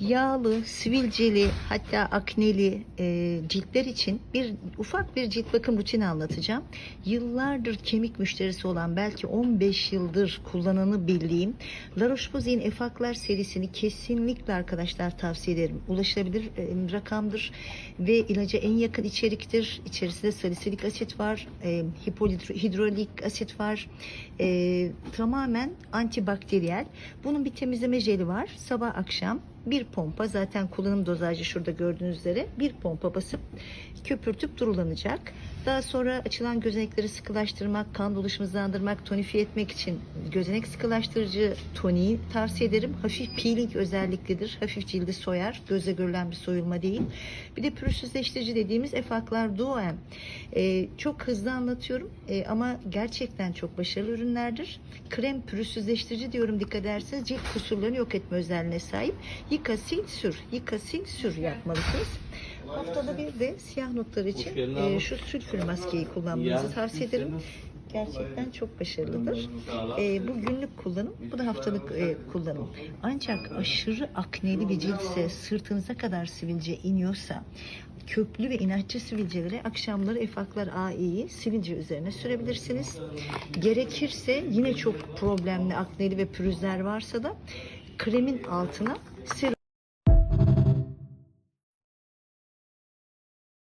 yağlı, sivilceli hatta akneli e, ciltler için bir ufak bir cilt bakım rutini anlatacağım. Yıllardır kemik müşterisi olan belki 15 yıldır kullananı bildiğim La Roche-Posay'in Efaklar serisini kesinlikle arkadaşlar tavsiye ederim. Ulaşılabilir e, rakamdır ve ilaca en yakın içeriktir. İçerisinde salisilik asit var, e, hipohidrolik asit var. E, tamamen antibakteriyel. Bunun bir temizleme jeli var. Sabah akşam bir pompa zaten kullanım dozajı şurada gördüğünüz üzere bir pompa basıp köpürtüp durulanacak. Daha sonra açılan gözenekleri sıkılaştırmak, kan dolaşımı hızlandırmak, tonifiye etmek için gözenek sıkılaştırıcı toniği tavsiye ederim. Hafif peeling özelliklidir. Hafif cildi soyar. Gözle görülen bir soyulma değil. Bir de pürüzsüzleştirici dediğimiz efaklar Duoem. Ee, çok hızlı anlatıyorum Ee, ama gerçekten çok başarılı ürünlerdir. Krem pürüzsüzleştirici diyorum dikkat ederseniz cilt kusurlarını yok etme özelliğine sahip. Yıka sil sür, yıka sil sür yapmalısınız. Haftada bir de siyah notlar için e, şu sülfür maskeyi kullanmanızı tavsiye ederim. Gerçekten çok başarılıdır. E, bu günlük kullanım, bu da haftalık e, kullanım. Ancak aşırı akneli bir ciltse, sırtınıza kadar sivilce iniyorsa, köklü ve inatçı sivilcelere akşamları efaklar AI'yi sivilce üzerine sürebilirsiniz. Gerekirse yine çok problemli akneli ve pürüzler varsa da kremin altına serum